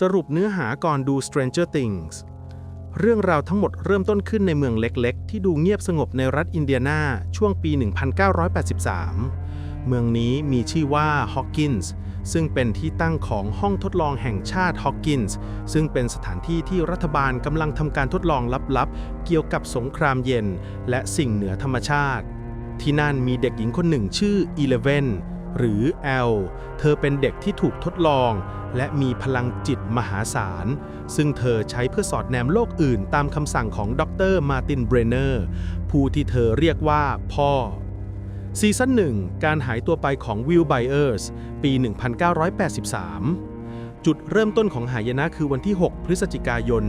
สรุปเนื้อหาก่อนดู Stranger Things เรื่องราวทั้งหมดเริ่มต้นขึ้นในเมืองเล็กๆ ที่ดูเงียบสงบในรัฐอินเดียนาช่วงปี 1983 เมืองนี้มีชื่อว่าฮอกกินส์ซึ่งเป็นที่ตั้งของห้องทดลองแห่งชาติฮอกกินส์ซึ่งเป็นสถานที่ที่รัฐบาลกำลังทำการทดลองลับๆ เกี่ยวกับสงครามเย็น และสิ่งเหนือธรรมชาติ ที่นั่นมีเด็กหญิงคนหนึ่งชื่ออีเลเวน หรือแอล เธอเป็นเด็กที่ถูกทดลอง และมีพลังจิตมหาศาล ซึ่งเธอใช้เพื่อสอดแนมโลกอื่นตามคำสั่งของดรมาร์ตินเบรเนอร์ ผู้ที่เธอเรียกว่าพ่อซีซั่นหนึ่งการหายตัวไปของวิลไบเออร์ส ปี 1983 จุดเริ่มต้นของหายนะคือวันที่ 6 พฤศจิกายน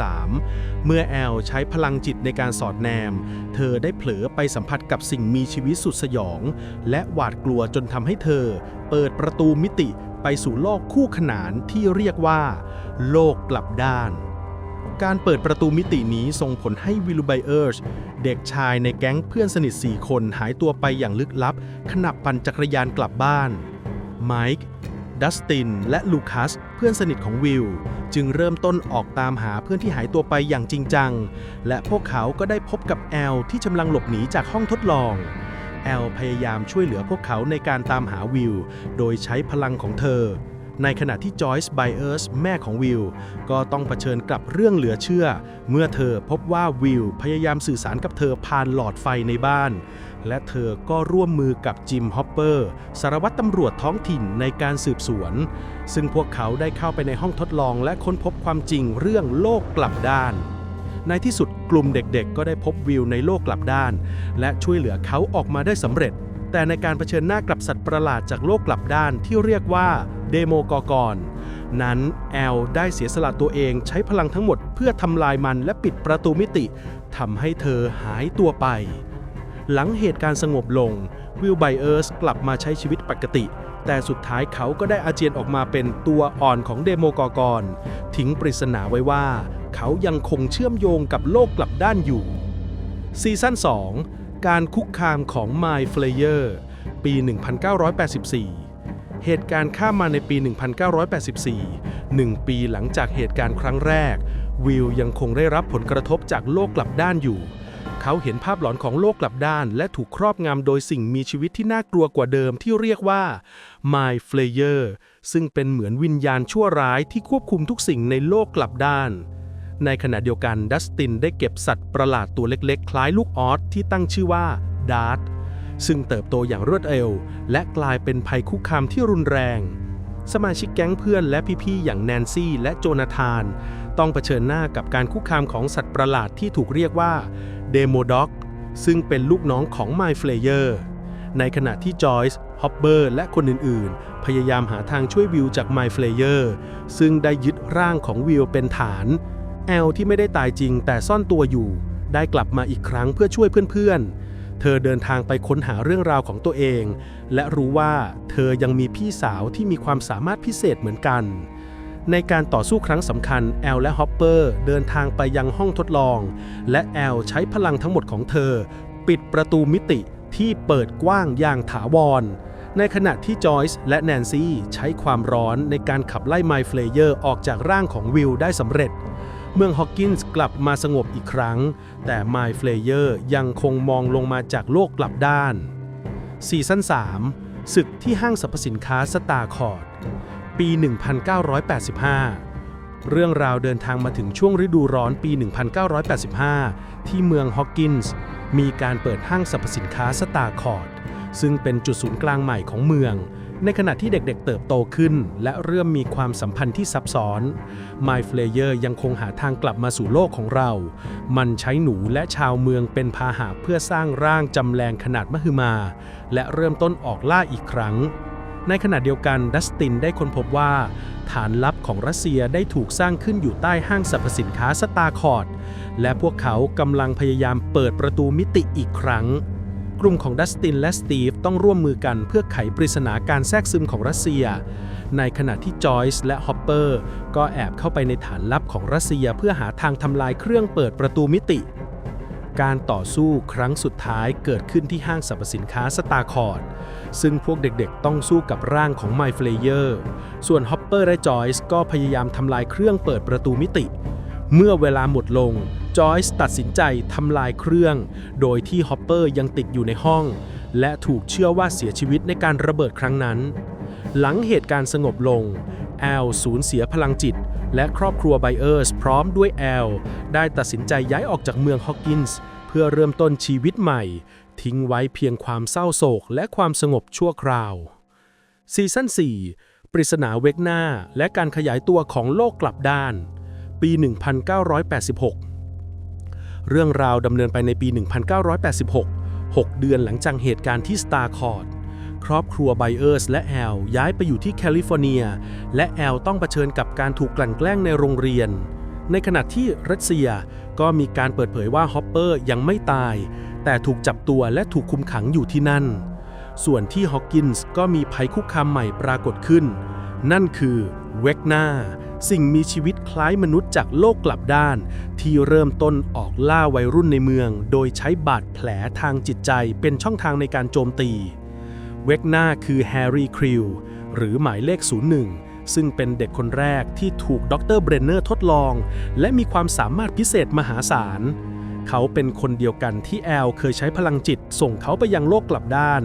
1983 เมื่อแอลใช้พลังจิตในการสอดแนม เธอได้เผลอไปสัมผัสกับสิ่งมีชีวิตสุดสยอง และหวาดกลัวจนทำให้เธอ เปิดประตูมิติไปสู่โลกคู่ขนานที่เรียกว่า โลกกลับด้าน การเปิดประตูมิตินี้ส่งผลให้วิลูไบเออร์ชเด็กชายในแก๊งเพื่อนสนิท 4 คนหายตัวไปอย่างลึกลับ ขณะปั่นจักรยานกลับบ้านไมค์ ดัสติน และลูคัส เพื่อนสนิทของวิล จึงเริ่มต้นออกตามหาเพื่อนที่หายตัวไปอย่างจริงจัง และพวกเขาก็ได้พบกับแอลที่กำลังหลบหนีจากห้องทดลองแอลพยายามช่วยเหลือพวกเขาในการตามหาวิล โดยใช้พลังของเธอ ในขณะที่จอยส์ไบเออร์สแม่ของวิลก็ต้องเผชิญกับเรื่องเหลือเชื่อ เมื่อเธอพบว่าวิลพยายามสื่อสารกับเธอผ่านหลอดไฟในบ้าน และเธอก็ร่วมมือกับจิมฮอปเปอร์สารวัตรตำรวจท้องถิ่นในการสืบสวน ซึ่งพวกเขาได้เข้าไปในห้องทดลองและค้นพบความจริงเรื่องโลกกลับด้านในที่สุดกลุ่มเด็กๆ ก็ได้พบวิวในโลกกลับด้าน และช่วยเหลือเขาออกมาได้สำเร็จ แต่ในการเผชิญหน้ากับสัตว์ประหลาดจากโลกกลับด้านที่เรียกว่า เดโมกอกอนนั้นแอลได้เสียสละตัวเองใช้พลังทั้งหมดเพื่อทำลายมันและปิดประตูมิติทำให้เธอหายตัวไป หลังเหตุการณ์สงบลงวิลไบเออร์สกลับมาใช้ชีวิตปกติ แต่สุดท้ายเขาก็ได้อาเจียนออกมาเป็นตัวอ่อนของเดโมกอกอนทิ้งปริศนาไว้ว่า เขายังคงเชื่อมโยงกับโลกกลับด้านอยู่ ซีซั่น 2 การคุกคามของ My Flayer ปี 1984 เหตุการณ์ข้ามมาในปี 1984หนึ่งปีหลังจากเหตุการณ์ครั้งแรก วิลยังคงได้รับผลกระทบจากโลกกลับด้านอยู่ เขาเห็นภาพหลอนของโลกกลับด้าน และถูกครอบงำโดยสิ่งมีชีวิตที่น่ากลัวกว่าเดิมที่เรียกว่า My Flayer ซึ่งเป็นเหมือนวิญญาณชั่วร้ายที่ควบคุมทุกสิ่งในโลกกลับด้านในขณะเดียวกันดัสตินได้เก็บสัตว์ประหลาดตัวเล็กๆ คล้ายลูกออสที่ตั้งชื่อว่าดาร์ต ซึ่งเติบโตอย่างรวดเร็ว และกลายเป็นภัยคุกคามที่รุนแรง สมาชิกแก๊งเพื่อนและพี่ๆ อย่างแนนซี่และโจนาธาน ต้องเผชิญหน้ากับการคุกคามของสัตว์ประหลาดที่ถูกเรียกว่าเดโมด็อกซึ่งเป็นลูกน้องของ My Flayer ในขณะที่จอยส์ฮอปเปอร์และคนอื่นๆ พยายามหาทางช่วยวิวจาก My Flayer ซึ่งได้ยึดร่างของวิวเป็นฐาน แอลที่ไม่ได้ตายจริงแต่ซ่อนตัวอยู่ ได้กลับมาอีกครั้งเพื่อช่วยเพื่อนๆ เธอเดินทางไปค้นหาเรื่องราวของตัวเอง และรู้ว่าเธอยังมีพี่สาวที่มีความสามารถพิเศษเหมือนกัน ในการต่อสู้ครั้งสำคัญแอลและฮอปเปอร์เดินทางไปยังห้องทดลอง และแอลใช้พลังทั้งหมดของเธอ ปิดประตูมิติที่เปิดกว้างอย่างถาวร ในขณะที่จอยส์และแนนซี่ใช้ความร้อนในการขับไล่ไมเฟลเยอร์ออกจากร่างของวิลได้สำเร็จ เมืองฮอกกินส์กลับมาสงบอีกครั้ง แต่ไมเฟลเยอร์ยังคงมองลงมาจากโลกกลับด้านซีซั่น3ศึกที่ห้างสรรพสินค้าสตาร์คอร์ดปี 1985 เรื่องราวเดินทางมาถึงช่วงฤดูร้อนปี 1985 ที่เมืองฮอกกินส์มีการเปิดห้างสรรพสินค้าสตาร์คอร์ด ซึ่งเป็นจุดศูนย์กลางใหม่ของเมือง ในขณะที่เด็กๆเติบโตขึ้น และเริ่มมีความสัมพันธ์ที่ซับซ้อน My Flayer ยังคงหาทางกลับมาสู่โลกของเรา มันใช้หนูและชาวเมืองเป็นพาหะเพื่อสร้างร่างจำแรงขนาดมหึมา และเริ่มต้นออกล่าอีกครั้งในขณะเดียวกันดัสตินได้ค้นพบว่า ฐานลับของรัสเซียได้ถูกสร้างขึ้นอยู่ใต้ห้างสรรพสินค้าสตาร์คอร์ดและพวกเขากำลังพยายามเปิดประตูมิติอีกครั้ง กลุ่มของดัสตินและสตีฟต้องร่วมมือกันเพื่อไขปริศนาการแทรกซึมของรัสเซีย ในขณะที่จอยส์และฮอปเปอร์ก็แอบเข้าไปในฐานลับของรัสเซียเพื่อหาทางทำลายเครื่องเปิดประตูมิติ การต่อสู้ครั้งสุดท้ายเกิดขึ้นที่ห้างสรรพสินค้าสตาร์คอร์ดซึ่งพวกเด็กๆ ต้องสู้กับร่างของไมเฟลเยอร์ ส่วนฮอปเปอร์และจอยส์ก็พยายามทำลายเครื่องเปิดประตูมิติ เมื่อเวลาหมดลง จอยส์ตัดสินใจทำลายเครื่อง โดยที่ฮอปเปอร์ยังติดอยู่ในห้อง และถูกเชื่อว่าเสียชีวิตในการระเบิดครั้งนั้น หลังเหตุการณ์สงบลง แอลสูญเสียพลังจิต และครอบครัวไบเออร์สพร้อมด้วยแอล ได้ตัดสินใจย้ายออกจากเมืองฮอกกินส์เพื่อเริ่มต้นชีวิตใหม่ ทิ้งไว้เพียงความเศร้าโศกและความสงบชั่วคราวซีซั่น 4 ปริศนาเวกหน้า และการขยายตัวของโลกกลับด้าน ปี 1986 เรื่องราวดำเนินไปในปี 1986 6 เดือนหลังจากเหตุการณ์ที่สตาร์คอร์ดครอบครัวไบเออร์สและแอลย้ายไปอยู่ที่แคลิฟอร์เนีย และแอลต้องเผชิญกับการถูกกลั่นแกล้งในโรงเรียน ในขณะที่รัสเซียก็มีการเปิดเผยว่าฮอปเปอร์ยังไม่ตาย แต่ถูกจับตัวและถูกคุมขังอยู่ที่นั่น ส่วนที่ฮอกกินส์ก็มีภัยคุกคามใหม่ปรากฏขึ้น นั่นคือเวกนา สิ่งมีชีวิตคล้ายมนุษย์จากโลกกลับด้าน ที่เริ่มต้นออกล่าวัยรุ่นในเมือง โดยใช้บาดแผลทางจิตใจเป็นช่องทางในการโจมตี เวกหน้าคือแฮร์รี่คริวหรือหมายเลข 01 ซึ่งเป็นเด็กคนแรกที่ถูกดรเบรนเนอร์ทดลอง และมีความสามารถพิเศษมหาศาลเขาเป็นคนเดียวกันที่แอลเคยใช้พลังจิตส่งเขาไปยังโลกกลับด้าน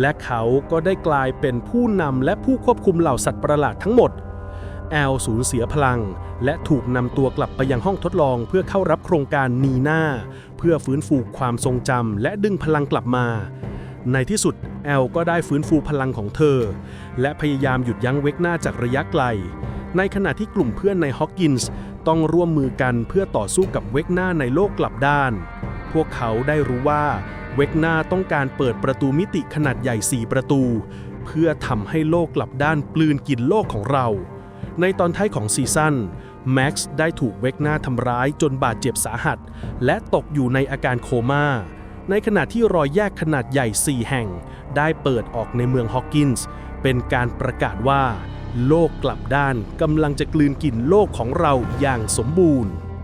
และเขาก็ได้กลายเป็นผู้นำและผู้ควบคุมเหล่าสัตว์ประหลาดทั้งหมด แอลสูญเสียพลัง และถูกนำตัวกลับไปยังห้องทดลองเพื่อเข้ารับโครงการนีนาเพื่อฟื้นฟูความทรงจำและดึงพลังกลับมา ในที่สุดแอลก็ได้ฟื้นฟูพลังของเธอ และพยายามหยุดยั้งเวกหน้าจากระยะไกล ในขณะที่กลุ่มเพื่อนในฮอกกินส์ต้องร่วมมือกันเพื่อต่อสู้กับเวกหน้าในโลกกลับด้าน พวกเขาได้รู้ว่าเวกหน้าต้องการเปิดประตูมิติขนาดใหญ่ 4 ประตู เพื่อทำให้โลกกลับด้านกลืนกินโลกของเรา ในตอนท้ายของซีซั่นแม็กซ์ได้ถูกเวกหน้าทำร้ายจนบาดเจ็บสาหัส และตกอยู่ในอาการโคม่า ในขณะที่รอยแยกขนาดใหญ่ 4 แห่ง ได้เปิดออกในเมืองฮอกกินส์เป็นการประกาศว่า โลกกลับด้านกำลังจะกลืนกินโลกของเราอย่างสมบูรณ์